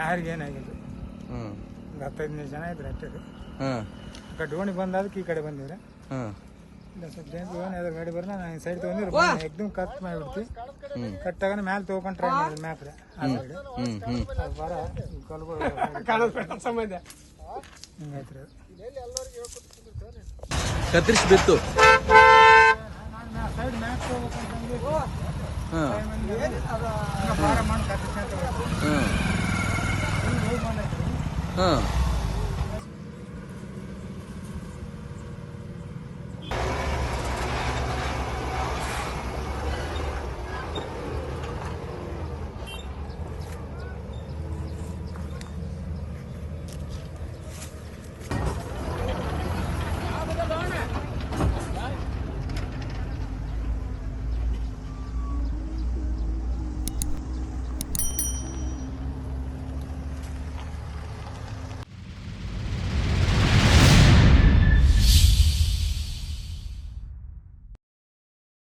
ಯಾರಿಗೇನಾಗಿಲ್ಲ. ಹ್ಞೂ ಒಂದು ಹತ್ತೈದು ಜನ ಇದ್ರೆ ಅಷ್ಟೇ ಈ ಕಡೆ ಡೋಣಿ ಬಂದಾದಕ್ಕೆ ಈ ಕಡೆ ಬಂದಿದ್ರೆ. ಇಲ್ಲ ಸ್ವಲ್ಪ ಜನ ಗಾಡಿ ಬರ್ನ ನಾನು ಸೈಡ್ ತಗೊಂಡಿರ ಎಕ್ದಮ್ ಕಟ್ ಮಾಡಿಬಿಡ್ತಿ. ಕಟ್ ಕಟ್ಟಾಗ ಮ್ಯಾಲೆ ತೊಗೊಂಡು ಟ್ರೈ ಮ್ಯಾಪ್ ಆ ಸೈಡ್ ಅದು ಬರ ಸಂಬಂಧ. ಬಿತ್ತು ಸೈಡ್ ಮ್ಯಾಪ್ ತಗೋಬೇಕಂತಂದು ಹಾಂ. ಹಾಂ